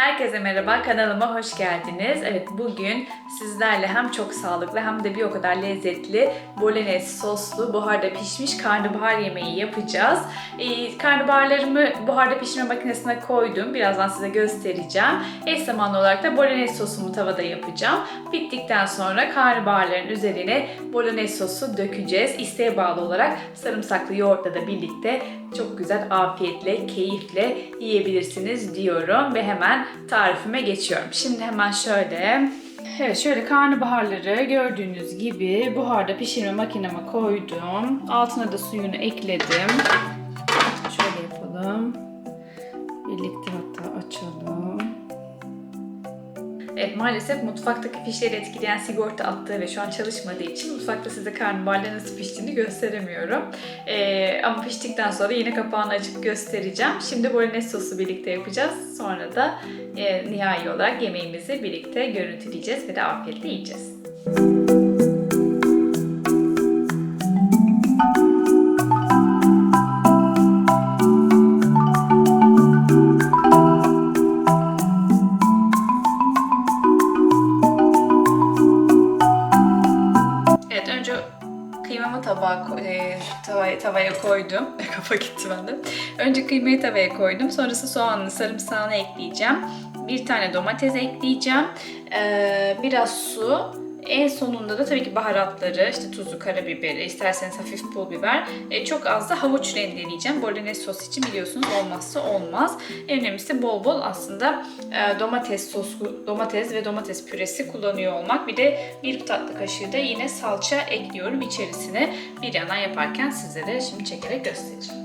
Herkese merhaba, kanalıma hoş geldiniz. Evet, bugün sizlerle hem çok sağlıklı hem de bir o kadar lezzetli bolognese soslu buharda pişmiş karnabahar yemeği yapacağız. Ee, karnabaharlarımı buharda pişirme makinesine koydum. Birazdan size göstereceğim. Eş zamanlı olarak da bolognese sosumu tavada yapacağım. Bittikten sonra karnabaharların üzerine bolognese sosu dökeceğiz. İsteğe bağlı olarak sarımsaklı yoğurtla da birlikte çok güzel afiyetle, keyifle yiyebilirsiniz diyorum ve hemen tarifime geçiyorum. Şimdi hemen şöyle Evet şöyle karnabaharları gördüğünüz gibi buharda pişirme makineme koydum. Altına da suyunu ekledim. Şöyle yapalım. Birlikte hatta açalım. Evet maalesef mutfaktaki fişleri etkileyen sigorta attığı ve şu an çalışmadığı için mutfakta size karnabaharların nasıl piştiğini gösteremiyorum. Ee, ama piştikten sonra yine kapağını açıp göstereceğim. Şimdi bolognese sosu birlikte yapacağız. Sonra da e, nihai olarak yemeğimizi birlikte görüntüleyeceğiz ve de afiyetle yiyeceğiz. Evet tabağa, e, tavaya, tavaya koydum. Kafa gitti bende. Önce kıymayı tavaya koydum. Sonrası soğanını, sarımsağını ekleyeceğim. Bir tane domates ekleyeceğim. Ee, biraz su. En sonunda da tabii ki baharatları, işte tuzu, karabiberi, isterseniz hafif pul biber, e, çok az da havuç rendeleyeceğim. Bolognese sos için biliyorsunuz olmazsa olmaz. En önemlisi bol bol aslında e, domates sosu, domates ve domates püresi kullanıyor olmak. Bir de bir tatlı kaşığı da yine salça ekliyorum içerisine. Bir yandan yaparken sizlere şimdi çekerek göstereceğim.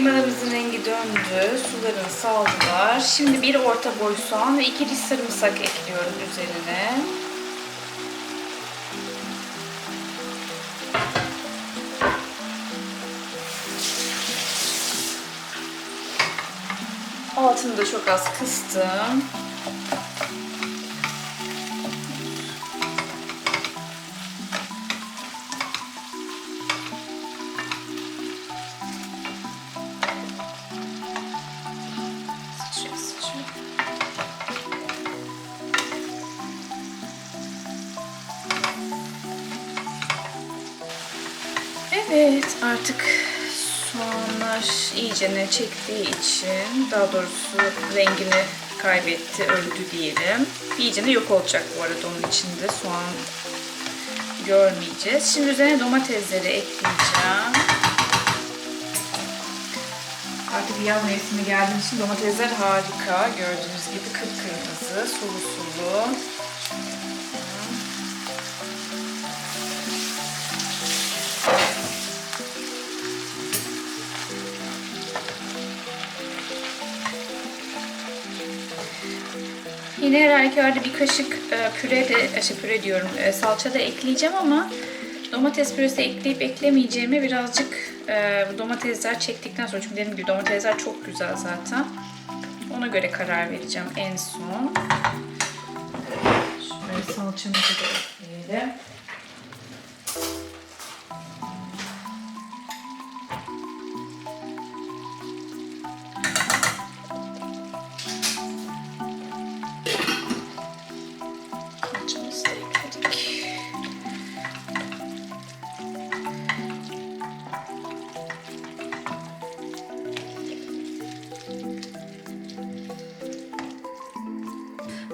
Kıymalarımızın rengi döndü, sularını saldılar. Şimdi bir orta boy soğan ve iki diş sarımsak ekliyorum üzerine. Altını da çok az kıstım. Sıçrıyor. Evet artık soğanlar iyice ne çektiği için daha doğrusu rengini kaybetti, öldü diyelim. İyice de yok olacak bu arada onun içinde soğan görmeyeceğiz. Şimdi üzerine domatesleri ekleyeceğim. Artık yaz mevsimi geldiği için domatesler harika. Gördüğünüz gibi kıpkırmızı, sulu sulu. Yine her halükarda bir kaşık e, püre de, e, şey, püre diyorum, e, salça da ekleyeceğim ama domates püresi ekleyip eklemeyeceğimi birazcık e, domatesler çektikten sonra çünkü dediğim gibi domatesler çok güzel zaten. Ona göre karar vereceğim en son. Şöyle salçamızı da ekleyelim.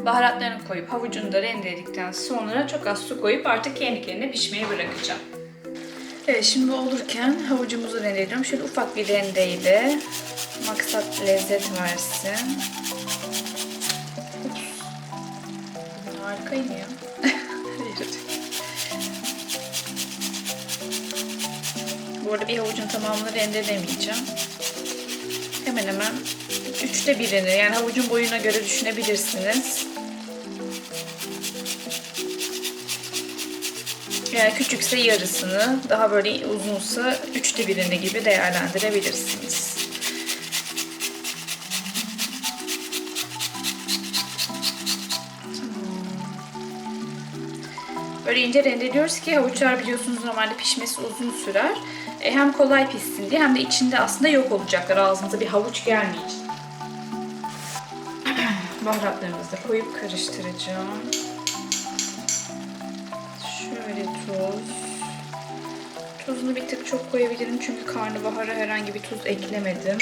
Baharatlarını koyup havucunu da rendeledikten sonra çok az su koyup artık kendi kendine pişmeye bırakacağım. Evet şimdi olurken havucumuzu rendeliyorum. Şöyle ufak bir rendeyle maksat lezzet versin. Harikayım ya. Bu arada bir havucun tamamını rendelemeyeceğim. Hemen hemen üçte birini yani havucun boyuna göre düşünebilirsiniz. Eğer küçükse yarısını, daha böyle uzunsa üçte birini gibi değerlendirebilirsiniz. Böyle ince rendeliyoruz ki havuçlar biliyorsunuz normalde pişmesi uzun sürer. E, hem kolay pişsin diye hem de içinde aslında yok olacaklar ağzınıza bir havuç gelmeyecek. Baharatlarımızı da koyup karıştıracağım. Şöyle tuz. Tuzunu bir tık çok koyabilirim çünkü karnabahara herhangi bir tuz eklemedim.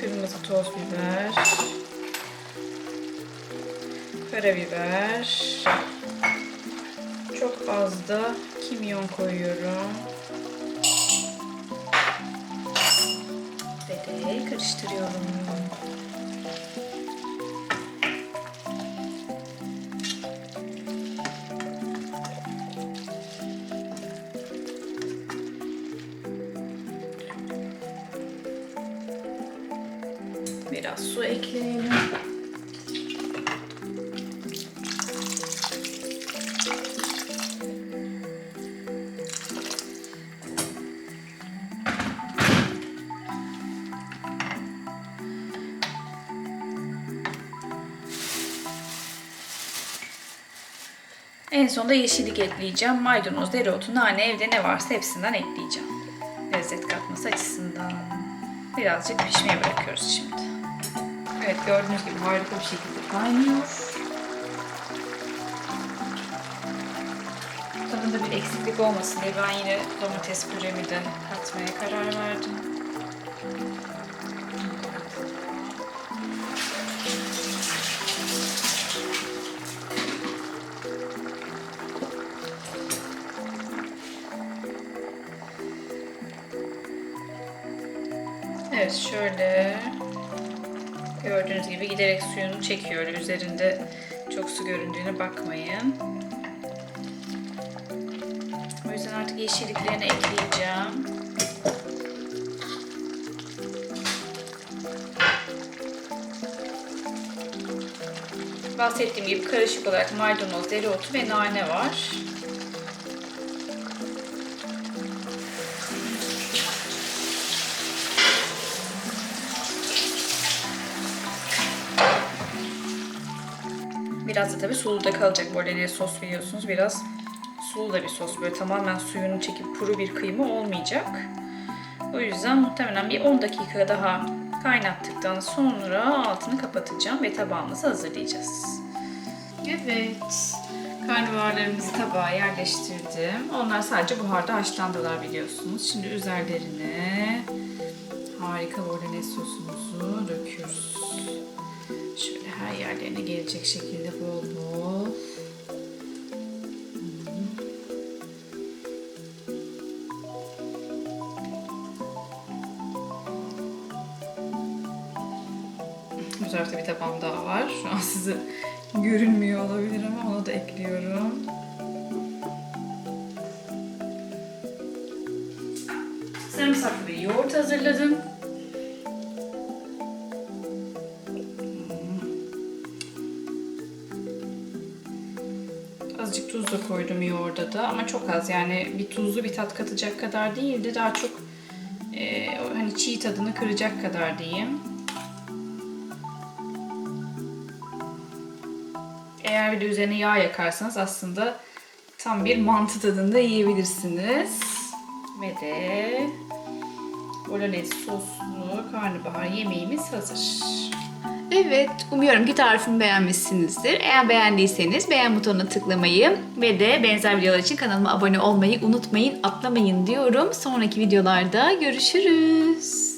Kırmızı toz biber. Karabiber. Çok az da kimyon koyuyorum. Ve de karıştırıyorum. Biraz su ekleyelim. En sonunda yeşillik ekleyeceğim. Maydanoz, dereotu, nane evde ne varsa hepsinden ekleyeceğim. Lezzet katması açısından. Birazcık pişmeye bırakıyoruz şimdi. Evet gördüğünüz gibi harika bir şekilde kaynıyor. Tadında bir eksiklik olmasın diye ben yine domates püremi de katmaya karar verdim. Evet şöyle gördüğünüz gibi giderek suyunu çekiyor. Üzerinde çok su göründüğüne bakmayın. O yüzden artık yeşilliklerini ekleyeceğim. Bahsettiğim gibi karışık olarak maydanoz, dereotu ve nane var. Biraz da tabii sulu da kalacak bolognese sos biliyorsunuz. Biraz sulu da bir sos. Böyle tamamen suyunu çekip kuru bir kıyma olmayacak. O yüzden muhtemelen bir 10 dakika daha kaynattıktan sonra altını kapatacağım ve tabağımızı hazırlayacağız. Evet. Karnabaharlarımızı tabağa yerleştirdim. Onlar sadece buharda haşlandılar biliyorsunuz. Şimdi üzerlerine harika bolognese sosumuzu döküyoruz. Şöyle her yerlerine gelecek şekilde bol bol. Bu tarafta bir tabağım daha var. Şu an size görünmüyor olabilir ama onu da ekliyorum. Sarımsaklı bir yoğurt hazırladım. Azıcık tuz da koydum yoğurda da ama çok az yani bir tuzlu bir tat katacak kadar değildi. Daha çok e, hani çiğ tadını kıracak kadar diyeyim. Eğer bir de üzerine yağ yakarsanız aslında tam bir mantı tadında yiyebilirsiniz. Ve de bolognese soslu karnabahar yemeğimiz hazır. Evet, umuyorum ki tarifimi beğenmişsinizdir. Eğer beğendiyseniz beğen butonuna tıklamayı ve de benzer videolar için kanalıma abone olmayı unutmayın, atlamayın diyorum. Sonraki videolarda görüşürüz.